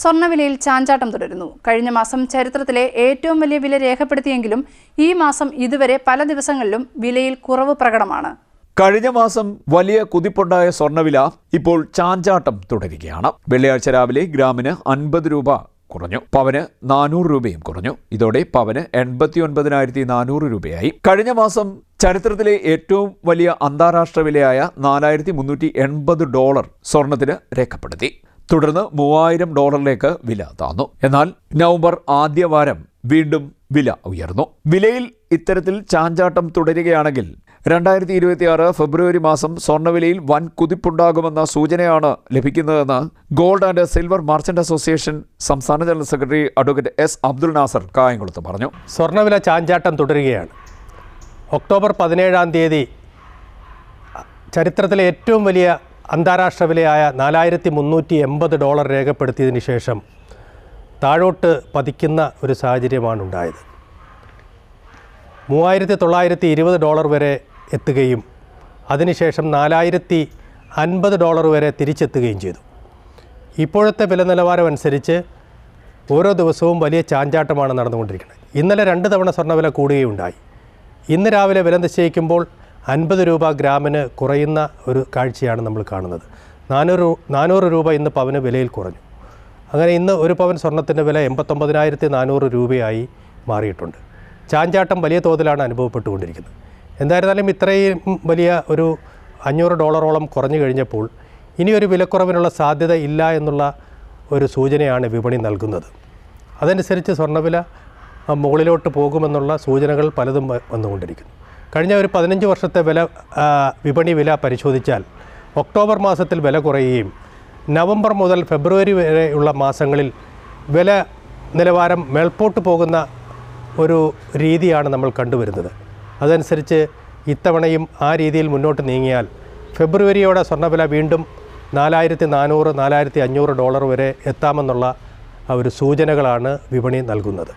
സ്വർണവിലയിൽ ചാഞ്ചാട്ടം തുടരുന്നു. കഴിഞ്ഞ മാസം ചരിത്രത്തിലെ ഏറ്റവും വലിയ വില രേഖപ്പെടുത്തിയെങ്കിലും ഈ മാസം ഇതുവരെ പല ദിവസങ്ങളിലും വിലയിൽ കുറവ് പ്രകടമാണ്. കഴിഞ്ഞ മാസം വലിയ കുതിപ്പുണ്ടായ സ്വർണവില ഇപ്പോൾ ചാഞ്ചാട്ടം തുടരുകയാണ്. വെള്ളിയാഴ്ച രാവിലെ ഗ്രാമിന് അൻപത് രൂപ കുറഞ്ഞു. പവന് നാനൂറ് രൂപയും കുറഞ്ഞു. ഇതോടെ പവന് എൺപത്തി ഒൻപതിനായിരത്തി നാനൂറ് രൂപയായി. കഴിഞ്ഞ മാസം ചരിത്രത്തിലെ ഏറ്റവും വലിയ അന്താരാഷ്ട്ര വിലയായ നാലായിരത്തി മുന്നൂറ്റി എൺപത് ഡോളർ സ്വർണത്തിന് രേഖപ്പെടുത്തി. തുടർന്ന് മൂവായിരം ഡോളറിലേക്ക് വില താന്നു. എന്നാൽ നവംബർ ആദ്യവാരം വീണ്ടും വില ഉയർന്നു. വിലയിൽ ഇത്തരത്തിൽ ചാഞ്ചാട്ടം തുടരുകയാണെങ്കിൽ രണ്ടായിരത്തി ഇരുപത്തിയാറ് ഫെബ്രുവരി മാസം സ്വർണവിലയിൽ വൻ കുതിപ്പുണ്ടാകുമെന്ന സൂചനയാണ് ലഭിക്കുന്നതെന്ന് gold and silver merchant association സംസ്ഥാന general secretary advocate S Abdul Nasar കായംകുളത്ത് പറഞ്ഞു. സ്വർണവില ചാഞ്ചാട്ടം തുടരുകയാണ്. ഒക്ടോബർ പതിനേഴാം തീയതി ചരിത്രത്തിലെ ഏറ്റവും വലിയ അന്താരാഷ്ട്ര വിലയായ നാലായിരത്തി മുന്നൂറ്റി എൺപത് ഡോളർ രേഖപ്പെടുത്തിയതിന് ശേഷം താഴോട്ട് പതിക്കുന്ന ഒരു സാഹചര്യമാണ് ഉണ്ടായത് മൂവായിരത്തി തൊള്ളായിരത്തി ഇരുപത് ഡോളർ വരെ എത്തുകയും അതിനുശേഷം നാലായിരത്തി അൻപത് ഡോളർ വരെ തിരിച്ചെത്തുകയും ചെയ്തു. ഇപ്പോഴത്തെ വില നിലവാരമനുസരിച്ച് ഓരോ ദിവസവും വലിയ ചാഞ്ചാട്ടമാണ് നടന്നുകൊണ്ടിരിക്കുന്നത്. ഇന്നലെ രണ്ട് തവണ സ്വർണവില കൂടുകയുണ്ടായി. ഇന്ന് രാവിലെ വില നിശ്ചയിക്കുമ്പോൾ അൻപത് രൂപ ഗ്രാമിന് കുറയുന്ന ഒരു കാഴ്ചയാണ് നമ്മൾ കാണുന്നത്. നാനൂറ് നാനൂറ് രൂപ ഇന്ന് പവന് വിലയിൽ കുറഞ്ഞു. അങ്ങനെ ഇന്ന് ഒരു പവൻ സ്വർണത്തിന്റെ വില എൺപത്തൊമ്പതിനായിരത്തി നാനൂറ് രൂപയായി മാറിയിട്ടുണ്ട്. ചാഞ്ചാട്ടം വലിയ തോതിലാണ് അനുഭവപ്പെട്ടുകൊണ്ടിരിക്കുന്നത്. എന്തായിരുന്നാലും ഇത്രയും വലിയ ഒരു അഞ്ഞൂറ് ഡോളറോളം കുറഞ്ഞു കഴിഞ്ഞപ്പോൾ ഇനിയൊരു വിലക്കുറവിനുള്ള സാധ്യത ഇല്ല എന്നുള്ള ഒരു സൂചനയാണ് വിപണി നൽകുന്നത്. അതനുസരിച്ച് സ്വർണവില മുകളിലോട്ട് പോകുമെന്നുള്ള സൂചനകൾ പലതും വന്നുകൊണ്ടിരിക്കുന്നു. കഴിഞ്ഞ ഒരു പതിനഞ്ച് വർഷത്തെ വില വിപണി വില പരിശോധിച്ചാൽ ഒക്ടോബർ മാസത്തിൽ വില കുറയുകയും നവംബർ മുതൽ ഫെബ്രുവരി വരെയുള്ള മാസങ്ങളിൽ വില നിലവാരം മേൽപോട്ട് പോകുന്ന ഒരു രീതിയാണ് നമ്മൾ കണ്ടുവരുന്നത്. അതനുസരിച്ച് ഇത്തവണയും ആ രീതിയിൽ മുന്നോട്ട് നീങ്ങിയാൽ ഫെബ്രുവരിയോടെ സ്വർണവില വീണ്ടും നാലായിരത്തി നാനൂറ് നാലായിരത്തി അഞ്ഞൂറ് ഡോളർ വരെ എത്താമെന്നുള്ള ഒരു സൂചനകളാണ് വിപണി നൽകുന്നത്.